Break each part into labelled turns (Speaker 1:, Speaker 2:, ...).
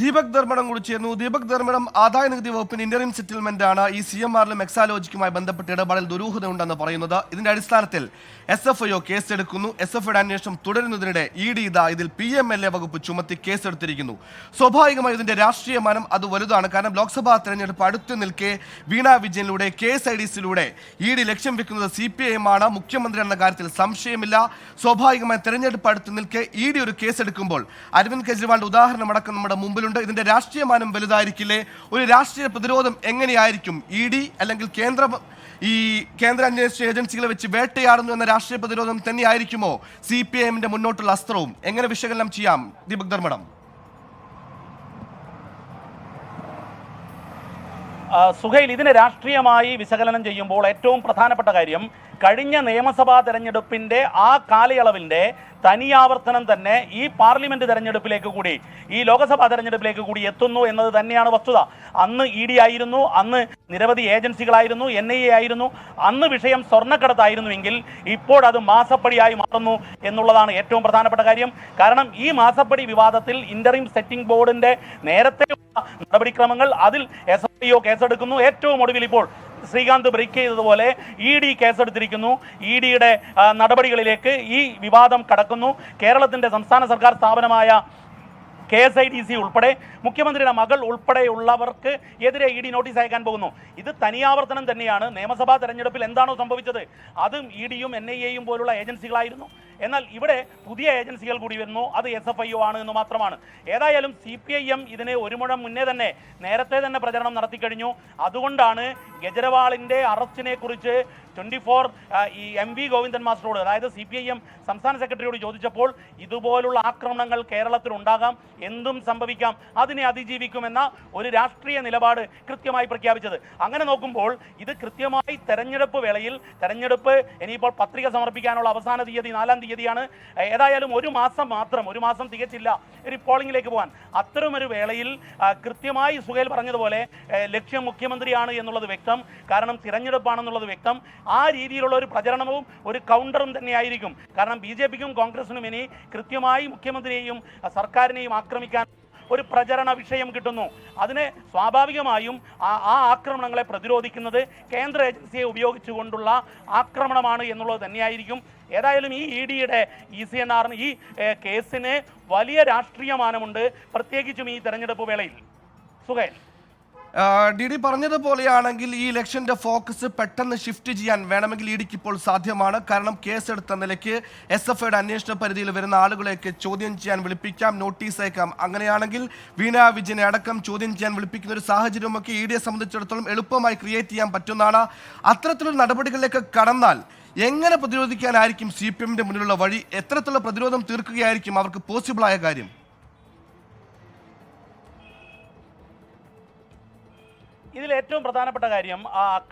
Speaker 1: ദീപക് ധർമ്മടം കൂടി ചേർന്നു ദീപക് ധർമ്മടം ആദായ നികുതി വകുപ്പിന്റെ ഇന്ററിം സെറ്റിൽമെന്റ് ആണ് ഈ സി എം ആറിലും എക്സാലോജിക്കുമായി ബന്ധപ്പെട്ട ഇടപാടിൽ ദുരൂഹത ഉണ്ടെന്ന് പറയുന്നത്. ഇതിന്റെ അടിസ്ഥാനത്തിൽ എസ് എഫ് ഐ കേസെടുക്കുന്നു. എസ് എഫ് ഐയുടെ അന്വേഷണം തുടരുന്നതിനിടെ ഇ ഡി ഇതാ ഇതിൽ പി എം എൽ എ വകുപ്പ് ചുമത്തി കേസെടുത്തിരിക്കുന്നു. സ്വാഭാവികമായി ഇതിന്റെ രാഷ്ട്രീയ മാനം അത് വലുതാണ്. കാരണം ലോക്സഭാ തെരഞ്ഞെടുപ്പ് അടുത്തു നിൽക്കെ വീണ വിജയനിലൂടെ കെ എസ് ഐ ഡി സിയിലൂടെ ഇ ഡി ലക്ഷ്യം വെക്കുന്നത് സി പി ഐ എം ആണ്. മുഖ്യമന്ത്രി എന്ന കാര്യത്തിൽ സംശയമില്ല. സ്വാഭാവികമായി തെരഞ്ഞെടുപ്പ് അടുത്ത് നിൽക്കെ ഇ ഡി ഒരു കേസെടുക്കുമ്പോൾ അരവിന്ദ് കെജ്രിവാളിന്റെ ഉദാഹരണം അടക്കം നമ്മുടെ മുമ്പിലുണ്ട് ഇതിന്റെ രാഷ്ട്രീയമാനം വലുതായിരിക്കില്ലേ? ഒരു രാഷ്ട്രീയ പ്രതിരോധം എങ്ങനെയായിരിക്കും? ഇ ഡി അല്ലെങ്കിൽ കേന്ദ്ര ഈ കേന്ദ്ര അന്വേഷണ ഏജൻസികളെ വെച്ച് വേട്ടയാടുന്നു എന്ന രാഷ്ട്രീയ പ്രതിരോധം തന്നെയായിരിക്കുമോ? സി പി ഐ എമ്മിന്റെ മുന്നോട്ടുള്ള അസ്ത്രവും. എങ്ങനെ വിശകലനം ചെയ്യാം? ദീപക് ധർമ്മടം.
Speaker 2: സുഹൈൽ ഇതിനെ രാഷ്ട്രീയമായി വിശകലനം ചെയ്യുമ്പോൾ ഏറ്റവും പ്രധാനപ്പെട്ട കാര്യം കഴിഞ്ഞ നിയമസഭാ തെരഞ്ഞെടുപ്പിന്റെ ആ കാലയളവിന്റെ തനിയാവർത്തനം തന്നെ ഈ പാർലമെന്റ് തെരഞ്ഞെടുപ്പിലേക്ക് കൂടി ഈ ലോക്സഭാ തെരഞ്ഞെടുപ്പിലേക്ക് കൂടി എത്തുന്നു എന്നത് തന്നെയാണ് വസ്തുത. അന്ന് ഇ ഡി ആയിരുന്നു അന്ന് നിരവധി ഏജൻസികളായിരുന്നു എൻ ഐ എ ആയിരുന്നു അന്ന് വിഷയം സ്വർണക്കടത്തായിരുന്നുവെങ്കിൽ ഇപ്പോൾ അത് മാസപ്പടിയായി മാറുന്നു എന്നുള്ളതാണ് ഏറ്റവും പ്രധാനപ്പെട്ട കാര്യം. കാരണം ഈ മാസപ്പടി വിവാദത്തിൽ ഇന്ററിം സെറ്റിംഗ് ബോർഡിന്റെ നേരത്തെ നടപടിക്രമങ്ങൾ അതിൽ എസ് ഐ ഒ കേസെടുക്കുന്നു. ഏറ്റവും ഒടുവിൽ ഇപ്പോൾ ശ്രീകാന്ത് ബ്രേക്ക് ചെയ്തതുപോലെ ഇ ഡി കേസെടുത്തിരിക്കുന്നു. ഇ ഡിയുടെ നടപടികളിലേക്ക് ഈ വിവാദം കടക്കുന്നു. കേരളത്തിന്റെ സംസ്ഥാന സർക്കാർ സ്ഥാപനമായ K S I D C ഉൾപ്പെടെ മുഖ്യമന്ത്രിയുടെ മകൾ ഉൾപ്പെടെയുള്ളവർക്ക് എതിരെ ഇ ഡി നോട്ടീസ് അയക്കാൻ പോകുന്നു. ഇത് തനിയാവർത്തനം തന്നെയാണ്. നിയമസഭാ തെരഞ്ഞെടുപ്പിൽ എന്താണോ സംഭവിച്ചത്? അതും ഇ ഡിയും എൻ ഐ എയും പോലുള്ള ഏജൻസികളായിരുന്നു. എന്നാൽ ഇവിടെ പുതിയ ഏജൻസികൾ കൂടി വരുന്നു. അത് എസ് എഫ് ഐ ഒ ആണ് എന്ന് മാത്രമാണ്. ഏതായാലും സി പി ഐ എം ഇതിന് ഒരു മുഴം മുന്നേ തന്നെ നേരത്തെ തന്നെ പ്രചരണം നടത്തി കഴിഞ്ഞു. അതുകൊണ്ടാണ് ഗജരവാളിന്റെ അറസ്റ്റിനെ കുറിച്ച് ട്വന്റി ഫോർ ഈ എം വി ഗോവിന്ദൻ മാസ്റ്ററോട് അതായത് സി പി ഐ എം സംസ്ഥാന സെക്രട്ടറിയോട് ചോദിച്ചപ്പോൾ ഇതുപോലുള്ള ആക്രമണങ്ങൾ കേരളത്തിൽ ഉണ്ടാകാം എന്തും സംഭവിക്കാം അതിനെ അതിജീവിക്കുമെന്ന ഒരു രാഷ്ട്രീയ നിലപാട് കൃത്യമായി പ്രഖ്യാപിച്ചത്. അങ്ങനെ നോക്കുമ്പോൾ ഇത് കൃത്യമായി തെരഞ്ഞെടുപ്പ് വേളയിൽ തെരഞ്ഞെടുപ്പ് ഇനിയിപ്പോൾ പത്രിക സമർപ്പിക്കാനുള്ള അവസാന തീയതി നാലാം തീയതിയാണ്. ഏതായാലും ഒരു മാസം മാത്രം ഒരു മാസം തികച്ചില്ല ഒരു പോളിംഗിലേക്ക് പോകാൻ. അത്തരമൊരു വേളയിൽ കൃത്യമായി സുഹേൽ പറഞ്ഞതുപോലെ ലക്ഷ്യം മുഖ്യമന്ത്രിയാണ് എന്നുള്ളത് വ്യക്തം. കാരണം തിരഞ്ഞെടുപ്പാണെന്നുള്ളത് വ്യക്തം. ആ രീതിയിലുള്ള ഒരു പ്രചരണവും ഒരു കൗണ്ടറും തന്നെയായിരിക്കും കാരണം ബി ജെ പിക്കും കോൺഗ്രസിനും ഇനി കൃത്യമായി മുഖ്യമന്ത്രിയെയും സർക്കാരിനെയും ആക്രമിക്കാൻ ഒരു പ്രചരണ വിഷയം കിട്ടുന്നു. അതിനെ സ്വാഭാവികമായും ആ ആക്രമണങ്ങളെ പ്രതിരോധിക്കുന്നത് കേന്ദ്ര ഏജൻസിയെ ഉപയോഗിച്ചുകൊണ്ടുള്ള ആക്രമണമാണ് എന്നുള്ളത് തന്നെയായിരിക്കും. ഏതായാലും ഈ ഇ ഡിയുടെ ഇ സി എൻ ആറിന് ഈ കേസിന് വലിയ രാഷ്ട്രീയ മാനമുണ്ട് പ്രത്യേകിച്ചും ഈ തെരഞ്ഞെടുപ്പ് വേളയിൽ.
Speaker 1: സുഖയൻ ഡി ഡി പറഞ്ഞതുപോലെയാണെങ്കിൽ ഈ ഇലക്ഷന്റെ ഫോക്കസ് പെട്ടെന്ന് ഷിഫ്റ്റ് ചെയ്യാൻ വേണമെങ്കിൽ ഇ ഡിക്ക് ഇപ്പോൾ സാധ്യമാണ്. കാരണം കേസെടുത്ത നിലയ്ക്ക് എസ് എഫ് ഐയുടെ അന്വേഷണ പരിധിയിൽ വരുന്ന ആളുകളെയൊക്കെ ചോദ്യം ചെയ്യാൻ വിളിപ്പിക്കാം നോട്ടീസ് അയക്കാം. അങ്ങനെയാണെങ്കിൽ വീണ വിജയനെ അടക്കം ചോദ്യം ചെയ്യാൻ വിളിപ്പിക്കുന്ന ഒരു സാഹചര്യമൊക്കെ ഇ ഡിയെ സംബന്ധിച്ചിടത്തോളം എളുപ്പമായി ക്രിയേറ്റ് ചെയ്യാൻ പറ്റുന്നതാണ്. അത്തരത്തിലുള്ള നടപടികളിലേക്ക് കടന്നാൽ എങ്ങനെ പ്രതിരോധിക്കാനായിരിക്കും സി പി എമ്മിന്റെ മുന്നിലുള്ള വഴി? എത്രത്തുള്ള പ്രതിരോധം തീർക്കുകയായിരിക്കും അവർക്ക് പോസിബിളായ കാര്യം?
Speaker 2: ഇതിൽ ഏറ്റവും പ്രധാനപ്പെട്ട കാര്യം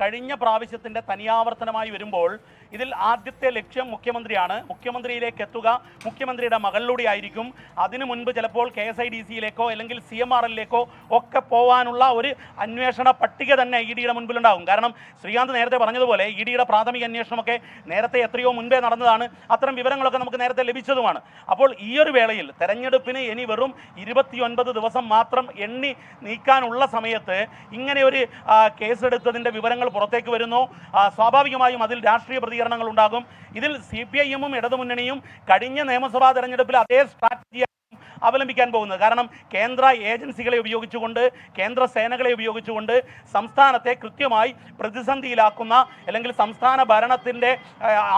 Speaker 2: കഴിഞ്ഞ പ്രാവശ്യത്തിന്റെ തനിയാവർത്തനമായി വരുമ്പോൾ ഇതിൽ ആദ്യത്തെ ലക്ഷ്യം മുഖ്യമന്ത്രിയാണ്. മുഖ്യമന്ത്രിയിലേക്ക് എത്തുക മുഖ്യമന്ത്രിയുടെ മകളിലൂടെ ആയിരിക്കും. അതിനു മുൻപ് ചിലപ്പോൾ കെ എസ് ഐ ഡി സിയിലേക്കോ അല്ലെങ്കിൽ സി എം ആർ എല്ലിലേക്കോ ഒക്കെ പോകാനുള്ള ഒരു അന്വേഷണ പട്ടിക തന്നെ ഇ ഡിയുടെ മുൻപിലുണ്ടാകും. കാരണം ശ്രീകാന്ത് നേരത്തെ പറഞ്ഞതുപോലെ ഇ ഡിയുടെ പ്രാഥമിക അന്വേഷണമൊക്കെ നേരത്തെ എത്രയോ മുൻപേ നടന്നതാണ്. അത്തരം വിവരങ്ങളൊക്കെ നമുക്ക് നേരത്തെ ലഭിച്ചതുമാണ്. അപ്പോൾ ഈ ഒരു വേളയിൽ തെരഞ്ഞെടുപ്പിന് ഇനി വെറും ഇരുപത്തിയൊൻപത് ദിവസം മാത്രം എണ്ണി നീക്കാനുള്ള സമയത്ത് ഇങ്ങനെ ഒരു കേസെടുത്തതിന്റെ വിവരങ്ങൾ പുറത്തേക്ക് വരുന്നു. സ്വാഭാവികമായും അതിൽ രാഷ്ട്രീയ പ്രതികരണങ്ങൾ ഉണ്ടാകും. ഇതിൽ സി പി ഐ ഇടതുമുന്നണിയും കഴിഞ്ഞ നിയമസഭാ തെരഞ്ഞെടുപ്പിൽ അതേ സ്ട്രാറ്റജി അവലംബിക്കാൻ പോകുന്നത്. കാരണം കേന്ദ്ര ഏജൻസികളെ ഉപയോഗിച്ചുകൊണ്ട് കേന്ദ്ര സേനകളെ ഉപയോഗിച്ചുകൊണ്ട് സംസ്ഥാനത്തെ കൃത്യമായി പ്രതിസന്ധിയിലാക്കുന്ന അല്ലെങ്കിൽ സംസ്ഥാന ഭരണത്തിന്റെ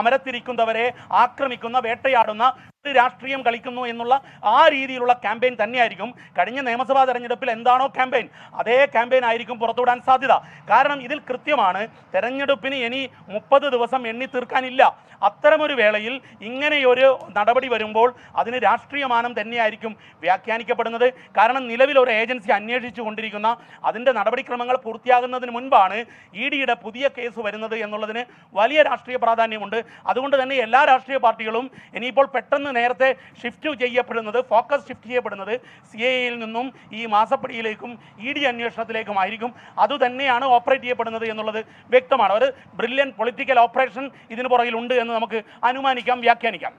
Speaker 2: അമരത്തിരിക്കുന്നവരെ ആക്രമിക്കുന്ന വേട്ടയാടുന്ന രാഷ്ട്രീയം കളിക്കുന്നു എന്നുള്ള ആ രീതിയിലുള്ള ക്യാമ്പയിൻ തന്നെയായിരിക്കും. കഴിഞ്ഞ നിയമസഭാ തെരഞ്ഞെടുപ്പിൽ എന്താണോ ക്യാമ്പയിൻ അതേ ക്യാമ്പയിൻ ആയിരിക്കും പുറത്തുവിടാൻ സാധ്യത. കാരണം ഇതിൽ കൃത്യമാണ് തെരഞ്ഞെടുപ്പിന് ഇനി മുപ്പത് ദിവസം എണ്ണി തീർക്കാനില്ല. അത്തരമൊരു വേളയിൽ ഇങ്ങനെയൊരു നടപടി വരുമ്പോൾ അതിന് രാഷ്ട്രീയമാനം തന്നെയായിരിക്കും വ്യാഖ്യാനിക്കപ്പെടുന്നത്. കാരണം നിലവിൽ ഒരു ഏജൻസി അന്വേഷിച്ചു കൊണ്ടിരിക്കുന്ന അതിന്റെ നടപടിക്രമങ്ങൾ പൂർത്തിയാകുന്നതിന് മുൻപാണ് ഇ ഡിയുടെ പുതിയ കേസ് വരുന്നത് എന്നുള്ളതിന് വലിയ രാഷ്ട്രീയ പ്രാധാന്യമുണ്ട്. അതുകൊണ്ട് തന്നെ എല്ലാ രാഷ്ട്രീയ പാർട്ടികളും ഇനിയിപ്പോൾ പെട്ടെന്ന് നേരത്തെ ഷിഫ്റ്റ് ചെയ്യപ്പെടുന്നത് ഫോക്കസ് ഷിഫ്റ്റ് ചെയ്യപ്പെടുന്നത് സി എയിൽ നിന്നും ഈ മാസപ്പടിയിലേക്കും ഇ ഡി അന്വേഷണത്തിലേക്കുമായിരിക്കും. അതുതന്നെയാണ് ഓപ്പറേറ്റ് ചെയ്യപ്പെടുന്നത് എന്നുള്ളത് വ്യക്തമാണ്. ഒരു ബ്രില്യൻ പൊളിറ്റിക്കൽ ഓപ്പറേഷൻ ഇതിന് പുറകിലുണ്ട് എന്ന് നമുക്ക് അനുമാനിക്കാം വ്യാഖ്യാനിക്കാം.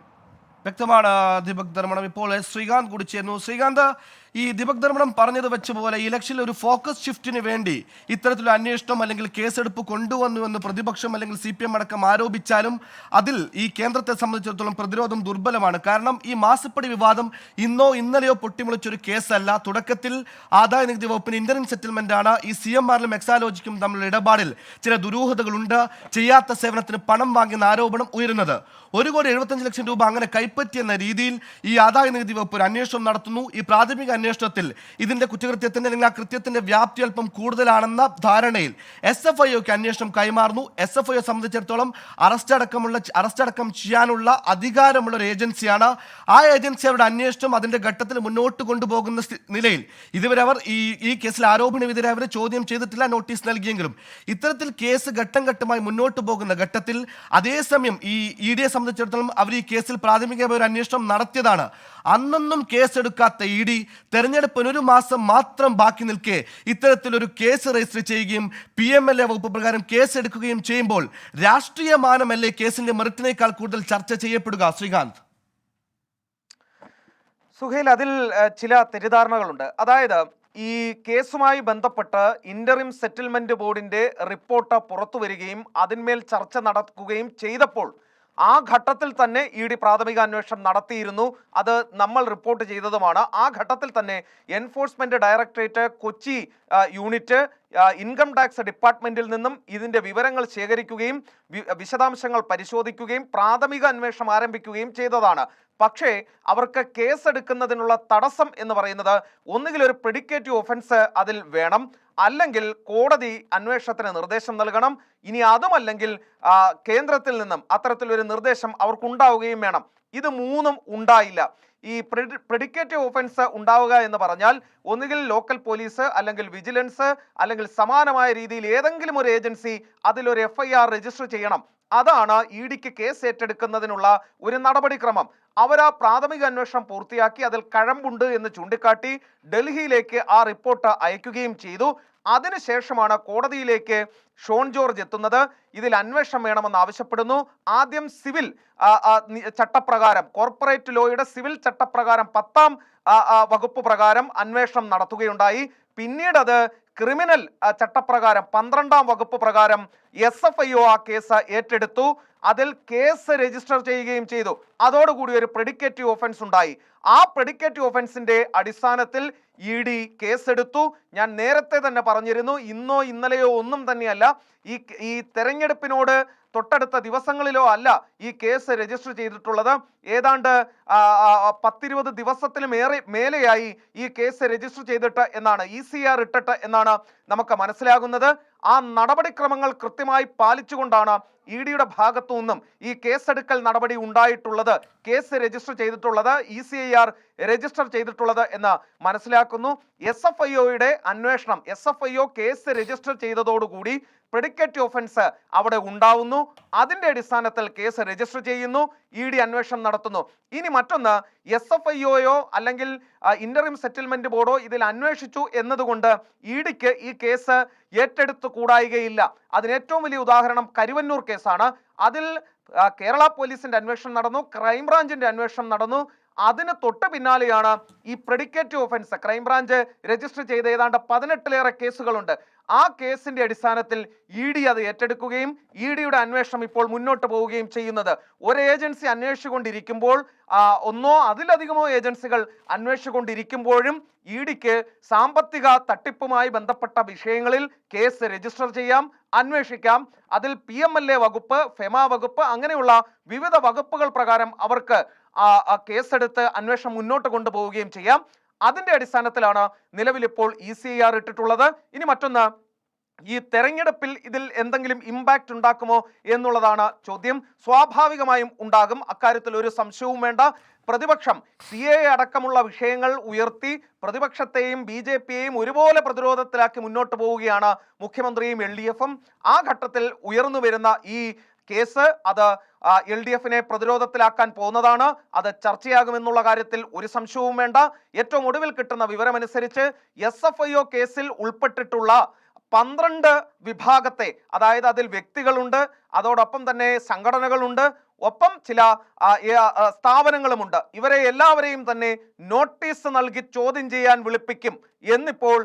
Speaker 1: വ്യക്തമാണ് ദീപക് ധർമ്മണം ഇപ്പോൾ ശ്രീകാന്ത് കൂടി ശ്രീകാന്ത് ഈ ദീപക് ധർമ്മടം പറഞ്ഞത് വെച്ച പോലെ ഇലക്ഷനിൽ ഒരു ഫോക്കസ് ഷിഫ്റ്റിന് വേണ്ടി ഇത്തരത്തിലൊരു അന്വേഷണം അല്ലെങ്കിൽ കേസെടുപ്പ് കൊണ്ടുവന്നു എന്ന് പ്രതിപക്ഷം അല്ലെങ്കിൽ സി പി എം അടക്കം ആരോപിച്ചാലും അതിൽ ഈ കേന്ദ്രത്തെ സംബന്ധിച്ചിടത്തോളം പ്രതിരോധം ദുർബലമാണ്. കാരണം ഈ മാസപ്പടി വിവാദം ഇന്നോ ഇന്നലെയോ പൊട്ടിമുളിച്ചൊരു കേസല്ല. തുടക്കത്തിൽ ആദായ നികുതി വകുപ്പിന് ഇന്റർനെറ്റ് സെറ്റിൽമെന്റ് ആണ്. ഈ സി എം ആറിലും എക്സാലോജിക്കും തമ്മിലുള്ള ഇടപാടിൽ ചില ദുരൂഹതകളുണ്ട്. ചെയ്യാത്ത സേവനത്തിന് പണം വാങ്ങിയെന്ന ആരോപണം ഉയരുന്നത്. ഒരു കോടി എഴുപത്തഞ്ച് ലക്ഷം രൂപ അങ്ങനെ കൈപ്പറ്റിയെന്ന രീതിയിൽ ഈ ആദായ നികുതി വകുപ്പ് ഒരു അന്വേഷണം നടത്തുന്നു. ഈ പ്രാഥമിക അന്വേഷണത്തിൽ ഇതിന്റെ കുറ്റകൃത്യത്തിന്റെ അല്ലെങ്കിൽ ആ കൃത്യത്തിന്റെ വ്യാപ്തി അല്പം കൂടുതലാണെന്ന ധാരണയിൽ എസ് എഫ് ഐക്ക് അന്വേഷണം കൈമാറുന്നു. എസ് എഫ് ഐയെ സംബന്ധിച്ചിടത്തോളം അറസ്റ്റ് അടക്കമുള്ള അറസ്റ്റ് അടക്കം ചെയ്യാനുള്ള അധികാരമുള്ള ഒരു ഏജൻസിയാണ്. ആ ഏജൻസി അവരുടെ അന്വേഷണം അതിന്റെ ഘട്ടത്തിൽ മുന്നോട്ട് കൊണ്ടുപോകുന്ന നിലയിൽ ഇതുവരെ അവർ ഈ ഈ കേസിൽ ആരോപണ വിധരെ അവരെ ചോദ്യം ചെയ്തിട്ടില്ല നോട്ടീസ് നൽകിയെങ്കിലും ഇത്തരത്തിൽ കേസ് ഘട്ടം ഘട്ടമായി മുന്നോട്ട് പോകുന്ന ഘട്ടത്തിൽ അതേസമയം ഈ ഇ ഡിയെ സംബന്ധിച്ചിടത്തോളം അവർ ഈ കേസിൽ പ്രാഥമികമായ ഒരു അന്വേഷണം നടത്തിയതാണ്. അന്നൊന്നും കേസെടുക്കാത്ത ഇ ഡി തെരഞ്ഞെടുപ്പിന് ഒരു മാസം മാത്രം ബാക്കി നിൽക്കെ ഇത്തരത്തിലൊരു കേസ് രജിസ്റ്റർ ചെയ്യുകയും പി എം എൽ എ വകുപ്പ് പ്രകാരം കേസെടുക്കുകയും ചെയ്യുമ്പോൾ രാഷ്ട്രീയ മാനമല്ലേ കേസിന്റെ മെറിറ്റിനേക്കാൾ കൂടുതൽ ചർച്ച ചെയ്യപ്പെടുക ശ്രീകാന്ത്?
Speaker 3: സുഹേൽ അതിൽ ചില തെറ്റിദ്ധാരണകളുണ്ട്. അതായത് ഈ കേസുമായി ബന്ധപ്പെട്ട് ഇന്ററിം സെറ്റിൽമെന്റ് ബോർഡിന്റെ റിപ്പോർട്ട് പുറത്തു വരികയും അതിന്മേൽ ചർച്ച നടക്കുകയും ചെയ്തപ്പോൾ ആ ഘട്ടത്തിൽ തന്നെ ഇ ഡി പ്രാഥമിക അന്വേഷണം നടത്തിയിരുന്നു. അത് നമ്മൾ റിപ്പോർട്ട് ചെയ്തതുമാണ്. ആ ഘട്ടത്തിൽ തന്നെ enforcement directorate Kochi unit income tax ഡിപ്പാർട്ട്മെന്റിൽ നിന്നും ഇതിന്റെ വിവരങ്ങൾ ശേഖരിക്കുകയും വിശദാംശങ്ങൾ പരിശോധിക്കുകയും പ്രാഥമിക അന്വേഷണം ആരംഭിക്കുകയും ചെയ്തതാണ്. പക്ഷേ അവർക്ക് കേസെടുക്കുന്നതിനുള്ള തടസ്സം എന്ന് പറയുന്നത് ഒന്നുകിൽ ഒരു പ്രിഡിക്കേറ്റീവ് ഒഫൻസ് അതിൽ വേണം അല്ലെങ്കിൽ കോടതി അന്വേഷണത്തിന് നിർദ്ദേശം നൽകണം. ഇനി അതുമല്ലെങ്കിൽ കേന്ദ്രത്തിൽ നിന്നും അത്തരത്തിലൊരു നിർദ്ദേശം അവർക്കുണ്ടാവുകയും വേണം. ഇത് മൂന്നും ഉണ്ടായില്ല. ഈ പ്രിഡിക്കേറ്റീവ് ഒഫൻസ് ഉണ്ടാവുക എന്ന് പറഞ്ഞാൽ ഒന്നുകിൽ ലോക്കൽ പോലീസ് അല്ലെങ്കിൽ വിജിലൻസ് അല്ലെങ്കിൽ സമാനമായ രീതിയിൽ ഏതെങ്കിലും ഒരു ഏജൻസി അതിലൊരു എഫ് ഐ ആർ രജിസ്റ്റർ ചെയ്യണം. അതാണ് ഇ ഡിക്ക് കേസ് ഏറ്റെടുക്കുന്നതിനുള്ള ഒരു നടപടിക്രമം. അവർ ആ പ്രാഥമിക അന്വേഷണം പൂർത്തിയാക്കി അതിൽ കഴമ്പുണ്ട് എന്ന് ചൂണ്ടിക്കാട്ടി ഡൽഹിയിലേക്ക് ആ റിപ്പോർട്ട് അയക്കുകയും ചെയ്തു. അതിനുശേഷമാണ് കോടതിയിലേക്ക് ഷോൺ ജോർജ് എത്തുന്നത്. ഇതിൽ അന്വേഷണം വേണമെന്ന് ആവശ്യപ്പെടുന്നു. ആദ്യം സിവിൽ ചട്ടപ്രകാരം കോർപ്പറേറ്റ് ലോയുടെ സിവിൽ ചട്ടപ്രകാരം പത്താം വകുപ്പ് പ്രകാരം അന്വേഷണം നടത്തുകയുണ്ടായി. പിന്നീട് അത് ക്രിമിനൽ ചട്ടപ്രകാരം പന്ത്രണ്ടാം വകുപ്പ് പ്രകാരം എസ് എഫ് ഐ ഒ ആ കേസ് ഏറ്റെടുത്തു. അതിൽ കേസ് രജിസ്റ്റർ ചെയ്യുകയും ചെയ്തു. അതോടുകൂടി ഒരു പ്രെഡിക്കേറ്റീവ് ഒഫൻസ് ഉണ്ടായി. ആ പ്രെഡിക്കേറ്റീവ് ഒഫൻസിന്റെ അടിസ്ഥാനത്തിൽ ഇ ഡി കേസെടുത്തു. ഞാൻ നേരത്തെ തന്നെ പറഞ്ഞിരുന്നു ഇന്നോ ഇന്നലെയോ ഒന്നും തന്നെയല്ല ഈ ഈ തെരഞ്ഞെടുപ്പിനോട് തൊട്ടടുത്ത ദിവസങ്ങളിലോ അല്ല ഈ കേസ് രജിസ്റ്റർ ചെയ്തിട്ടുള്ളത്. ഏതാണ്ട് പത്തിരുപത് ദിവസത്തിലും ഏറെ മേലെയായി ഈ കേസ് രജിസ്റ്റർ ചെയ്തിട്ട് എന്നാണ് ഇ സി ആർ ഇട്ടിട്ട് എന്നാണ് നമുക്ക് മനസ്സിലാകുന്നത്. ആ നടപടിക്രമങ്ങൾ കൃത്യമായി പാലിച്ചുകൊണ്ടാണ് ഇ ഡിയുടെ ഭാഗത്തു നിന്നും ഈ കേസെടുക്കൽ നടപടി ഉണ്ടായിട്ടുള്ളത് കേസ് രജിസ്റ്റർ ചെയ്തിട്ടുള്ളത് E C I R register ചെയ്തിട്ടുള്ളത് എന്ന് മനസ്സിലാക്കുന്നു. എസ് എഫ് ഐ ഒയുടെ അന്വേഷണം S F I O case register ചെയ്തതോടുകൂടി predicate offence അവിടെ ഉണ്ടാവുന്നു. അതിന്റെ അടിസ്ഥാനത്തിൽ കേസ് രജിസ്റ്റർ ചെയ്യുന്നു. ഇ ഡി അന്വേഷണം നടത്തുന്നു. ഇനി മറ്റൊന്ന് എസ് എഫ് ഐ ഒയോ അല്ലെങ്കിൽ ഇന്ററിം സെറ്റിൽമെന്റ് ബോർഡോ ഇതിൽ അന്വേഷിച്ചു എന്നതുകൊണ്ട് ഇ ഡിക്ക് ഈ കേസ് ഏറ്റെടുത്തു കൂടായികയില്ല. അതിന് ഏറ്റവും വലിയ ഉദാഹരണം കരുവന്നൂർ കേസാണ്. അതിൽ കേരള പോലീസിന്റെ അന്വേഷണം നടന്നു ക്രൈംബ്രാഞ്ചിന്റെ അന്വേഷണം നടന്നു. അതിന് തൊട്ട് പിന്നാലെയാണ് ഈ പ്രെഡിക്കേറ്റീവ് ഒഫൻസ് ക്രൈംബ്രാഞ്ച് രജിസ്റ്റർ ചെയ്ത ഏതാണ്ട് പതിനെട്ടിലേറെ കേസുകളുണ്ട്. ആ കേസിന്റെ അടിസ്ഥാനത്തിൽ ഇ ഡി അത് ഏറ്റെടുക്കുകയും ഇ ഡിയുടെ അന്വേഷണം ഇപ്പോൾ മുന്നോട്ട് പോവുകയും ചെയ്യുന്നത്. ഒരു ഏജൻസി അന്വേഷിച്ചുകൊണ്ടിരിക്കുമ്പോൾ ഒന്നോ അതിലധികമോ ഏജൻസികൾ അന്വേഷിച്ചുകൊണ്ടിരിക്കുമ്പോഴും ഇ ഡിക്ക് സാമ്പത്തിക തട്ടിപ്പുമായി ബന്ധപ്പെട്ട വിഷയങ്ങളിൽ കേസ് രജിസ്റ്റർ ചെയ്യാം അന്വേഷിക്കാം. അതിൽ പി എം എൽ എ വകുപ്പ് ഫെമ വകുപ്പ് അങ്ങനെയുള്ള വിവിധ വകുപ്പുകൾ പ്രകാരം അവർക്ക് കേസെടുത്ത് അന്വേഷണം മുന്നോട്ട് കൊണ്ടുപോവുകയും ചെയ്യാം. അതിന്റെ അടിസ്ഥാനത്തിലാണ് നിലവിൽ ഇപ്പോൾ ഇ സി ആർ ഇട്ടിട്ടുള്ളത്. ഇനി മറ്റൊന്ന് ഈ തെരഞ്ഞെടുപ്പിൽ ഇതിൽ എന്തെങ്കിലും ഇമ്പാക്റ്റ് ഉണ്ടാക്കുമോ എന്നുള്ളതാണ് ചോദ്യം. സ്വാഭാവികമായും ഉണ്ടാകും. അക്കാര്യത്തിൽ ഒരു സംശയവും വേണ്ട. പ്രതിപക്ഷം സി എ അടക്കമുള്ള വിഷയങ്ങൾ ഉയർത്തി പ്രതിപക്ഷത്തെയും ബി ജെ പിയെയും ഒരുപോലെ പ്രതിരോധത്തിലാക്കി മുന്നോട്ട് പോവുകയാണ് മുഖ്യമന്ത്രിയും എൽ ഡി എഫും ആ ഘട്ടത്തിൽ ഉയർന്നു വരുന്ന ഈ കേസ് അത് എൽ ഡി എഫിനെ പ്രതിരോധത്തിലാക്കാൻ പോകുന്നതാണ്. അത് ചർച്ചയാകുമെന്നുള്ള കാര്യത്തിൽ ഒരു സംശയവും വേണ്ട. ഏറ്റവും ഒടുവിൽ കിട്ടുന്ന വിവരമനുസരിച്ച് എസ് എഫ് ഐ ഒ കേസിൽ ഉൾപ്പെട്ടിട്ടുള്ള പന്ത്രണ്ട് വിഭാഗത്തെ അതായത് അതിൽ വ്യക്തികളുണ്ട് അതോടൊപ്പം തന്നെ സംഘടനകളുണ്ട് ഒപ്പം ചില സ്ഥാപനങ്ങളുമുണ്ട്. ഇവരെ എല്ലാവരെയും തന്നെ നോട്ടീസ് നൽകി ചോദ്യം ചെയ്യാൻ വിളിപ്പിക്കും എന്നിപ്പോൾ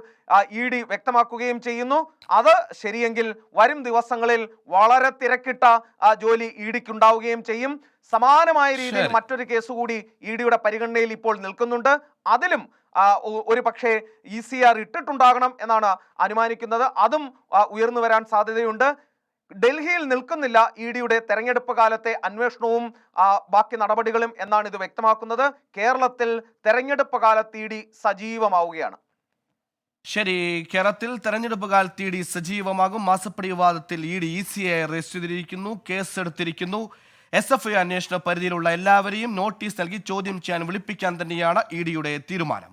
Speaker 3: ഇ ഡി വ്യക്തമാക്കുകയും ചെയ്യുന്നു. അത് ശരിയെങ്കിൽ വരും ദിവസങ്ങളിൽ വളരെ തിരക്കിട്ട ആ, ജോലി ഇ ഡിക്ക് ഉണ്ടാവുകയും ചെയ്യും. സമാനമായ രീതിയിൽ മറ്റൊരു കേസ് കൂടി ഇ ഡിയുടെ പരിഗണനയിൽ ഇപ്പോൾ നിൽക്കുന്നുണ്ട്. അതിലും ഒരു പക്ഷേ ഇ സി ആർ ഇട്ടിട്ടുണ്ടാകണം എന്നാണ് അനുമാനിക്കുന്നത്. അതും ഉയർന്നു വരാൻ സാധ്യതയുണ്ട്. ഡൽഹിയിൽ നിൽക്കുന്നില്ല ഇ ഡിയുടെ തെരഞ്ഞെടുപ്പ് കാലത്തെ അന്വേഷണവും ബാക്കി നടപടികളും എന്നാണ് ഇത് വ്യക്തമാക്കുന്നത്. കേരളത്തിൽ തെരഞ്ഞെടുപ്പ് കാലത്ത് ഇ ഡി സജീവമാവുകയാണ്.
Speaker 1: ശരി കേരളത്തിൽ തെരഞ്ഞെടുപ്പ് കാലത്ത് ഇ ഡി സജീവമാകും. മാസപ്പടി വിവാദത്തിൽ E D E C I arrest ചെയ്തിരിക്കുന്നു കേസെടുത്തിരിക്കുന്നു. എസ് എഫ് ഐ അന്വേഷണ പരിധിയിലുള്ള എല്ലാവരെയും നോട്ടീസ് നൽകി ചോദ്യം ചെയ്യാൻ വിളിപ്പിക്കാൻ തന്നെയാണ് ഇ ഡിയുടെ തീരുമാനം.